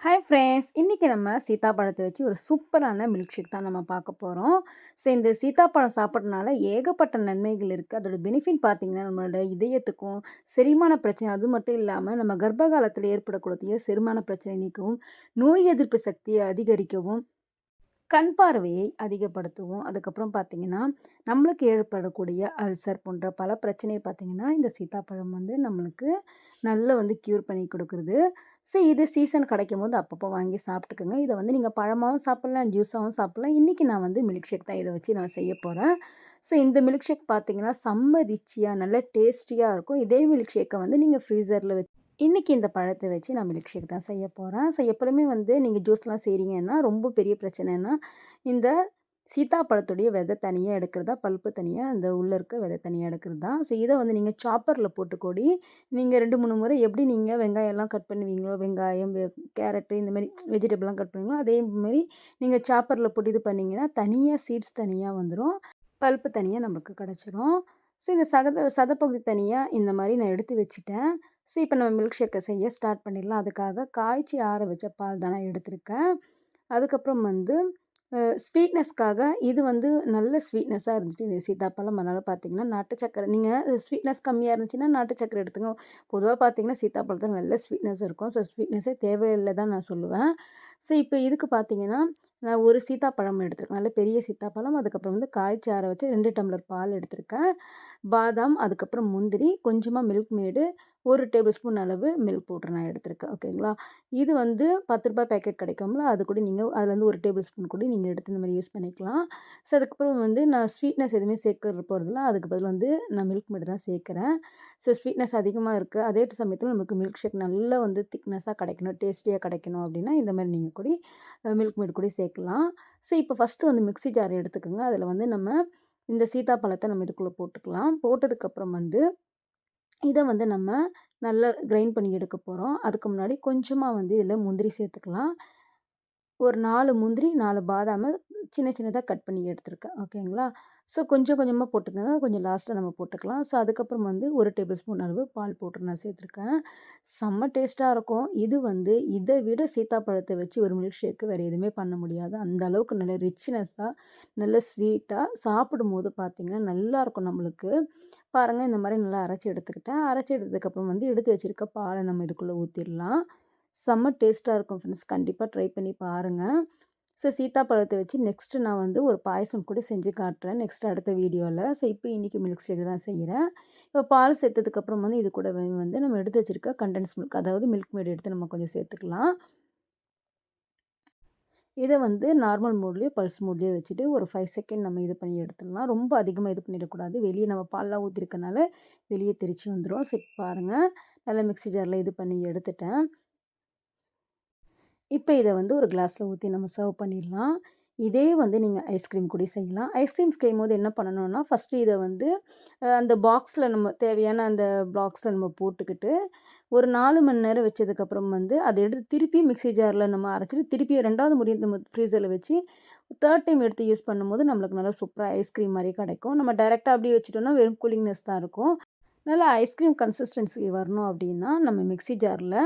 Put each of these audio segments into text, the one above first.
Hi friends இன்றைக்கி நம்ம சீத்தாப்பழத்தை வச்சு ஒரு சூப்பரான மில்க் ஷேக் தான் நம்ம பார்க்க போகிறோம் ஸோ இந்த சீத்தாப்பழம் சாப்பிட்றதுனால ஏகப்பட்ட நன்மைகள் இருக்குது அதோட பெனிஃபிட் பார்த்திங்கன்னா நம்மளோட இதயத்துக்கும் செரிமான பிரச்சனை அது மட்டும் இல்லாமல் நம்ம கர்ப்ப காலத்தில் ஏற்படக்கூடிய செரிமான பிரச்சனை நீக்கவும் நோய் எதிர்ப்பு சக்தியை அதிகரிக்கவும் கண் பார்வையை அதிகப்படுத்துவோம். அதுக்கப்புறம் பார்த்திங்கன்னா நம்மளுக்கு ஏற்படக்கூடிய அல்சர் போன்ற பல பிரச்சனையை பார்த்திங்கன்னா இந்த சீத்தாப்பழம் வந்து நம்மளுக்கு நல்ல வந்து க்யூர் பண்ணி கொடுக்குறது. ஸோ இது சீசன் கிடைக்கும் போது அப்பப்போ வாங்கி சாப்பிட்டுக்கோங்க. இதை வந்து நீங்கள் பழமாகவும் சாப்பிட்லாம் ஜூஸாகவும் சாப்பிட்லாம். இன்றைக்கி நான் வந்து மில்க் ஷேக் தான் இதை வச்சு நான் செய்ய போகிறேன் ஸோ இந்த மில்க் ஷேக் பார்த்திங்கன்னா செம்ம ரிச்சியாக நல்ல டேஸ்டியாக இருக்கும். இதே மில்க் ஷேக்கை வந்து நீங்கள் ஃப்ரீசரில் வச்சு இன்றைக்கி இந்த பழத்தை வச்சு நான் மில்க் ஷேக் தான் செய்ய போகிறேன் ஸோ எப்போதுமே வந்து நீங்கள் ஜூஸ்லாம் செய்கிறீங்கன்னா ரொம்ப பெரிய பிரச்சனைனா இந்த சீத்தாப்பழத்துடைய விதை தனியாக எடுக்கிறதா பல்ப்பு தனியாக அந்த உள்ளே இருக்க விதை தனியாக எடுக்கிறது. தான் ஸோ இதை வந்து நீங்கள் சாப்பரில் போட்டுக்கூடி நீங்கள் ரெண்டு மூணு முறை எப்படி நீங்கள் வெங்காயம்லாம் கட் பண்ணுவீங்களோ வெங்காயம் கேரட்டு இந்த மாதிரி வெஜிடபிள்லாம் கட் பண்ணுவீங்களோ அதே மாதிரி நீங்கள் சாப்பரில் போட்டு இது பண்ணிங்கன்னா தனியாக சீட்ஸ் தனியாக வந்துடும் பல்ப்பு தனியாக நமக்கு கிடச்சிரும். ஸோ இந்த சத சதப்பகுதி தனியாக இந்த மாதிரி நான் எடுத்து வச்சுட்டேன். ஸோ இப்போ நம்ம மில்க் ஷேக்கை செய்ய ஸ்டார்ட் பண்ணிடலாம். அதுக்காக காய்ச்சி ஆற வச்ச பால் தான் நான் எடுத்திருக்கேன். அதுக்கப்புறம் வந்து ஸ்வீட்னஸ்க்காக இது வந்து நல்ல ஸ்வீட்னஸாக இருந்துச்சு. இந்த சீத்தாப்பழம் அதனால் பார்த்தீங்கன்னா நாட்டு சக்கரை. நீங்கள் ஸ்வீட்னஸ் கம்மியாக இருந்துச்சுன்னா நாட்டு சக்கரை எடுத்துங்க பொதுவாக பார்த்தீங்கன்னா சீத்தாப்பழத்தில் நல்ல ஸ்வீட்னஸ் இருக்கும். ஸோ ஸ்வீட்னஸே தேவையில்லை தான் நான் சொல்லுவேன். ஸோ இப்போ இதுக்கு பார்த்தீங்கன்னா நான் ஒரு சீத்தாப்பழம் எடுத்திருக்கேன். நல்ல பெரிய சீத்தாப்பழம். அதுக்கப்புறம் வந்து காய்ச்சி ஆற வச்சு ரெண்டு டம்ளர் பால் எடுத்திருக்கேன். பாதாம் அதுக்கப்புறம் முந்திரி கொஞ்சமாக மில்க் மேடு ஒரு டேபிள் ஸ்பூன் அளவு மில்க் பவுட்ரு நான் எடுத்திருக்கேன். ஓகேங்களா இது வந்து பத்து ரூபாய் பேக்கெட் கிடைக்கும்ல? அது கூட நீங்கள் அதில் வந்து ஒரு டேபிள் ஸ்பூன் கூட நீங்கள் எடுத்து இந்த மாதிரி யூஸ் பண்ணிக்கலாம். ஸோ அதுக்கப்புறம் வந்து நான் ஸ்வீட்னஸ் எதுவுமே சேர்க்க போகிறதில்ல அதுக்கு பதில் வந்து நான் மில்க் மேடு தான் சேர்க்குறேன். ஸோ ஸ்வீட்னஸ் அதிகமாக இருக்குது அதே சமயத்தில் நமக்கு மில்க் ஷேக் நல்லா வந்து திக்னஸாக கிடைக்கணும். டேஸ்டியாக கிடைக்கணும் அப்படின்னா இந்த மாதிரி நீங்கள் கூட மில்க் மேடு கூட சேர்க்கலாம் ஸோ இப்போ ஃபஸ்ட்டு வந்து மிக்ஸி ஜார் எடுத்துக்கோங்க. அதில் வந்து நம்ம இந்த சீத்தாப்பழத்தை நம்ம இதுக்குள்ளே போட்டுக்கலாம். போட்டதுக்கப்புறம் வந்து இதை வந்து நம்ம நல்லா கிரைண்ட் பண்ணி எடுக்க போகிறோம் அதுக்கு முன்னாடி கொஞ்சமாக வந்து இதில் முந்திரி சேர்த்துக்கலாம். ஒரு நாலு முந்திரி நாலு பாதாமை சின்ன சின்னதாக கட் பண்ணி எடுத்துருக்கேன். ஓகேங்களா? ஸோ கொஞ்சம் கொஞ்சமாக போட்டுக்கோங்க. கொஞ்சம் லாஸ்ட்டாக நம்ம போட்டுக்கலாம். ஸோ அதுக்கப்புறம் வந்து ஒரு டேபிள் ஸ்பூன் அளவு பால் போட்டு நான் சேர்த்துருக்கேன். செம்ம டேஸ்ட்டாக இருக்கும். இது வந்து இதை விட சீத்தாப்பழத்தை வச்சு ஒரு மில்க் ஷேக்கு வேறு எதுவுமே பண்ண முடியாது. அந்த அளவுக்கு நல்ல ரிச்னஸ்ஸாக நல்ல ஸ்வீட்டாக சாப்பிடும் போது பார்த்திங்கன்னா நல்லாயிருக்கும் நம்மளுக்கு. பாருங்கள் இந்த மாதிரி நல்லா அரைச்சி எடுத்துக்கிட்டேன். அரைச்சி எடுத்ததுக்கப்புறம் வந்து எடுத்து வச்சுருக்க பாலை நம்ம இதுக்குள்ளே ஊற்றிடலாம் செம்ம டேஸ்ட்டாக இருக்கும் ஃப்ரெண்ட்ஸ். கண்டிப்பாக ட்ரை பண்ணி பாருங்கள் ஸோ சீத்தாப்பழத்தை வச்சு நெக்ஸ்ட்டு நான் வந்து ஒரு பாயசம் கூட செஞ்சு காட்டுறேன். நெக்ஸ்ட் அடுத்த வீடியோவில் ஸோ இப்போ இன்றைக்கி மில்க் ஷேக் தான் செய்கிறேன் இப்போ பால் சேர்த்ததுக்கப்புறம் வந்து இது கூட வந்து நம்ம எடுத்து வச்சுருக்க கண்டென்ஸ் மில்க் அதாவது மில்க் மேட் எடுத்து நம்ம கொஞ்சம் சேர்த்துக்கலாம். இதை வந்து நார்மல் மூட்லேயோ பல்ஸ் மூட்லேயோ வச்சுட்டு ஒரு ஃபைவ் செகண்ட் நம்ம இது பண்ணி எடுத்துடலாம். ரொம்ப அதிகமாக இது பண்ணிடக்கூடாது. வெளியே நம்ம பால்லாம் ஊற்றிருக்கனால வெளியே தெரிச்சு வந்துடும் சரி பாருங்கள் நல்லா மிக்ஸி ஜாரில் இது பண்ணி எடுத்துட்டேன். இப்போ இதை வந்து ஒரு கிளாஸில் ஊற்றி நம்ம சர்வ் பண்ணிடலாம். இதே வந்து நீங்கள் ஐஸ்கிரீம் கூட செய்யலாம். ஐஸ்கிரீம் செய்யும் போது என்ன பண்ணணும்னா ஃபஸ்ட்டு இதை வந்து அந்த பாக்ஸில் நம்ம தேவையான அந்த பாக்ஸில் நம்ம போட்டுக்கிட்டு ஒரு நாலு மணி நேரம் வச்சதுக்கப்புறம் வந்து அதை எடுத்து திருப்பி மிக்ஸி ஜாரில் நம்ம அரைச்சிட்டு திருப்பி ரெண்டாவது முறையும் நம்ம ஃப்ரீசரில் வச்சு தேர்ட் டைம் எடுத்து யூஸ் பண்ணும்போது நம்மளுக்கு நல்லா சூப்பராக ஐஸ்கிரீம் மாதிரி கிடைக்கும். நம்ம டைரெக்டாக அப்படியே வச்சுட்டோம்னா வெறும் கூலிங்னஸ் தான் இருக்கும். நல்லா ஐஸ்கிரீம் கன்சிஸ்டன்சி வரணும் அப்படின்னா நம்ம மிக்ஸி ஜாரில்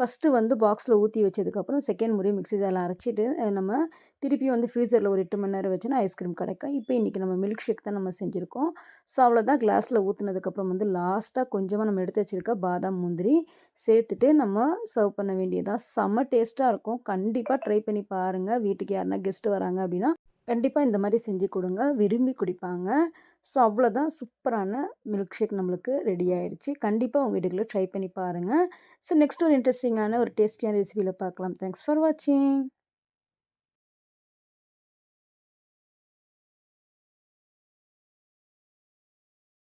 ஃபஸ்ட்டு வந்து பாக்ஸில் ஊற்றி வச்சதுக்கப்புறம் செகண்ட் முறை மிக்ஸி ஜாரில் அரைச்சிட்டு நம்ம திருப்பியும் வந்து ஃப்ரீசரில் ஒரு எட்டு மணி நேரம் வச்சுன்னா ஐஸ்கிரீம் கிடைக்கும். இப்போ இன்றைக்கி நம்ம மில்க் ஷேக் தான் நம்ம செஞ்சுருக்கோம். ஸோ அவ்வளோதான் கிளாஸில் ஊற்றுனதுக்கப்புறம் வந்து லாஸ்ட்டாக கொஞ்சமாக நம்ம எடுத்து வச்சுருக்க பாதாம் முந்திரி சேர்த்துட்டு நம்ம சர்வ் பண்ண வேண்டியதான் செம்ம டேஸ்ட்டாக இருக்கும். கண்டிப்பாக ட்ரை பண்ணி பாருங்கள் வீட்டுக்கு யாருனா கெஸ்ட்டு வராங்க அப்படின்னா கண்டிப்பாக இந்த மாதிரி செஞ்சு கொடுங்க. விரும்பி குடிப்பாங்க. ஸோ அவ்வளோதான் சூப்பரான மில்க் ஷேக் நம்மளுக்கு ரெடி ஆகிடுச்சு கண்டிப்பாக உங்கள் வீட்டுக்குள்ளே ட்ரை பண்ணி பாருங்கள் ஸோ நெக்ஸ்ட் ஒரு இன்ட்ரெஸ்டிங்கான ஒரு டேஸ்டியான ரெசிபியில் பார்க்கலாம் தேங்க்ஸ் ஃபார் வாட்சிங்.